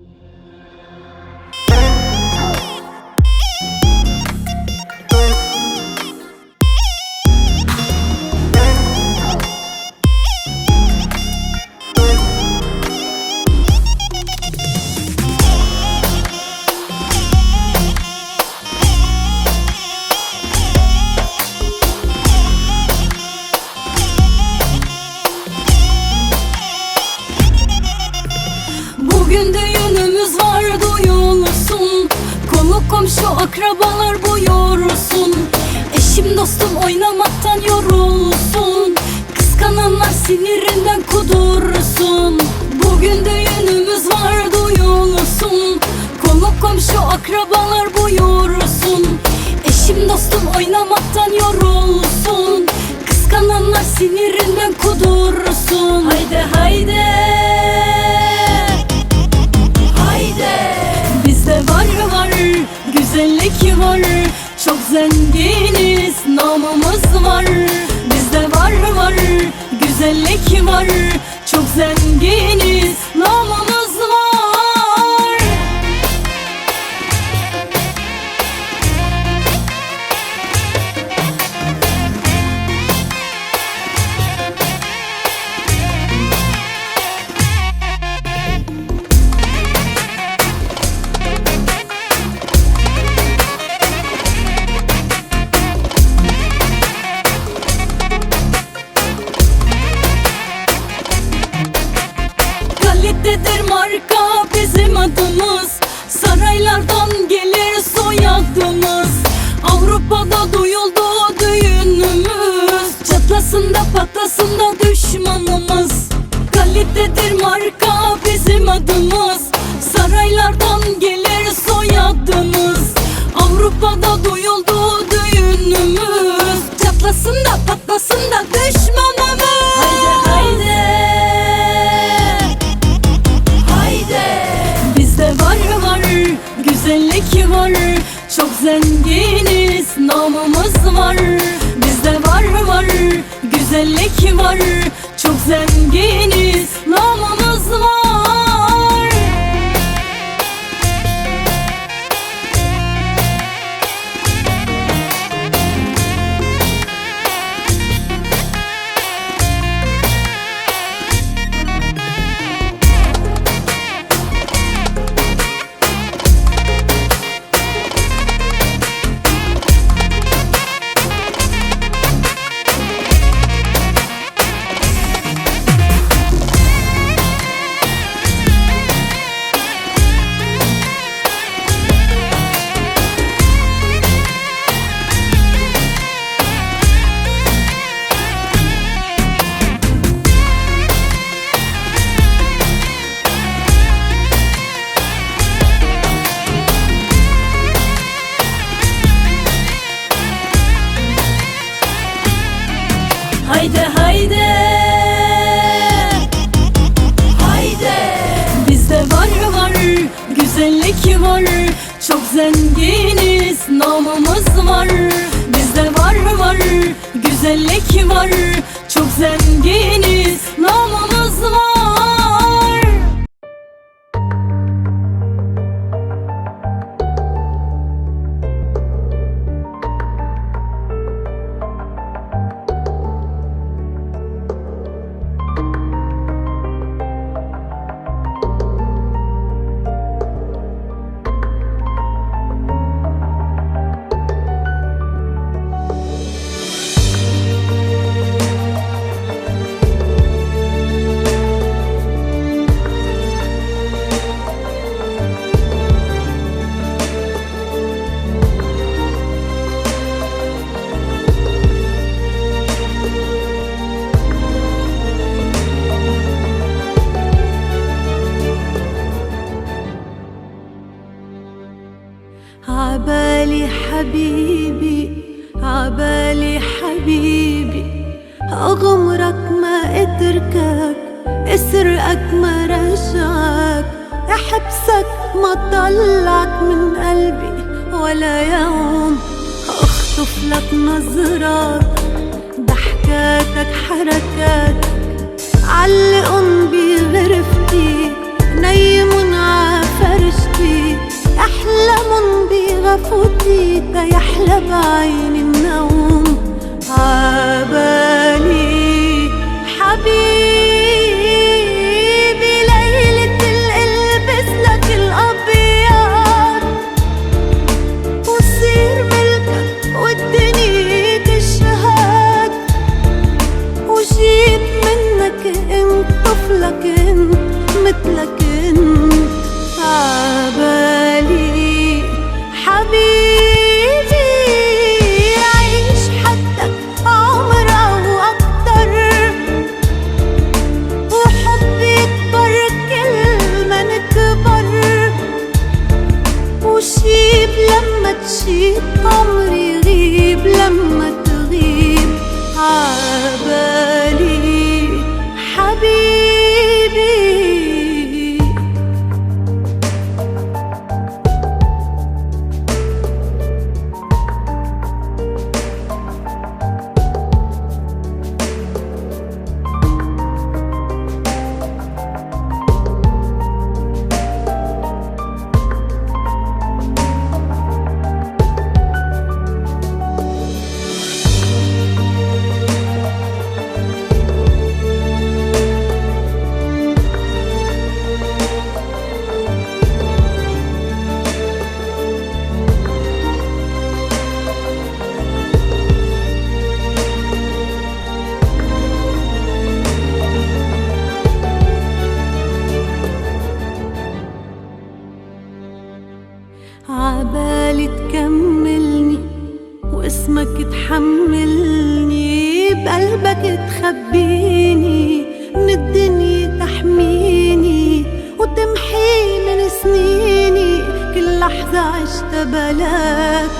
Yeah. Dostum oynamaktan yorulsun. Kıskananlar sinirinden kudursun. Bugün düğünümüz var duyulsun. Konu komşu akrabalar buyursun. Eşim dostum oynamaktan yorulsun. Kıskananlar sinirinden kudursun. Haydi haydi. Haydi. Bizde var var. Güzellik var. Çok zenginiz var Bizde var var. Güzellik var Çok zenginiz da patlasın da düşmanımız Haydi haydi. Haydi. Bizde var var güzellik var. Çok zenginiz namımız var. Bizde var var güzellik var. Çok zenginiz güzellik var Çok zenginiz نظرات ضحكاتك حركاتك. علقن بغرفتي نيمن فرشتي. احلمن بغفوتي تيحلى بعين النوم. عبالي بلاك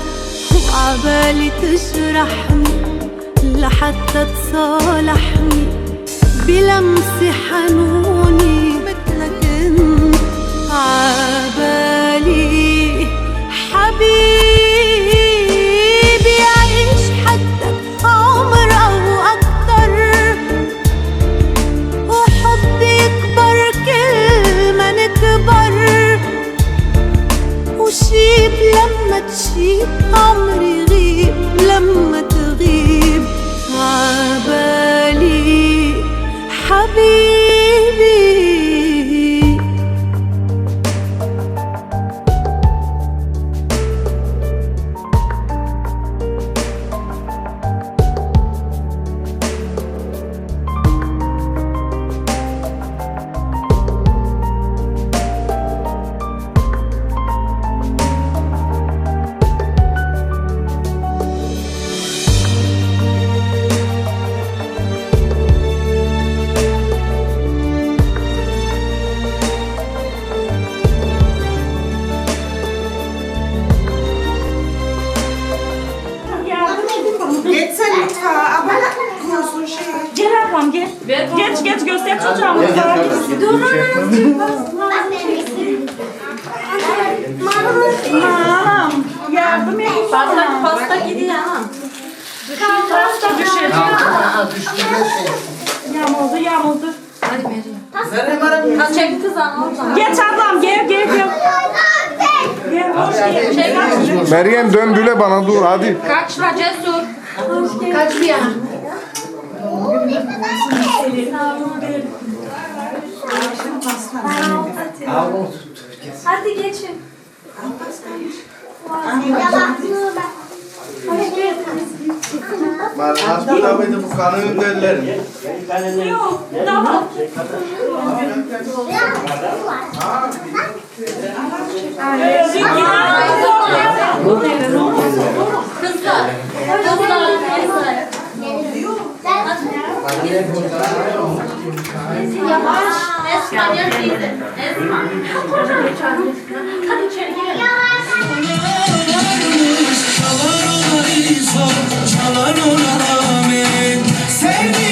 وعبالي تجرحني لحتى تصالحني. بلمسة حنوني مثلك انت. ci Anam yardım et. Pasta, pasta gidiyor ha. Pasta düşecek. Yağmurdu yağmurdu. Ha çek kız ana oradan. Geç ablam gel gel gel. Gel hoş geldin. Şey kaç, Meryem dön büle bana dur hadi. kaçma cesur. Kaç bir yana. Hadi geçin. Mıydı bu kanı önderlerim? Yok tamam. Öldük ya. Kızlar. Kızlar. Kızlar. Yavaş. Esma gel teyze. Esma. Hadi içeri girelim. Çalar ona rağmen Sevdiğim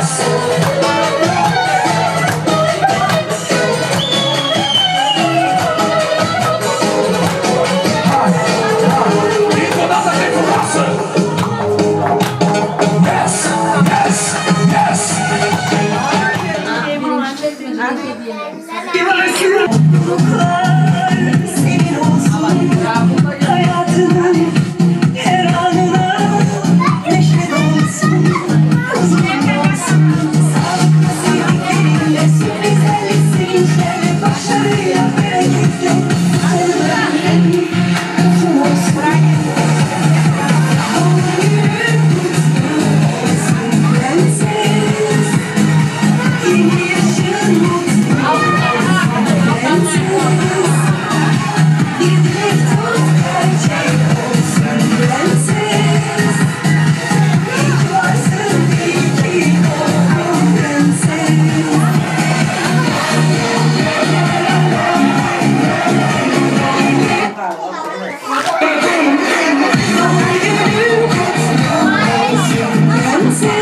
Yes. Sunset.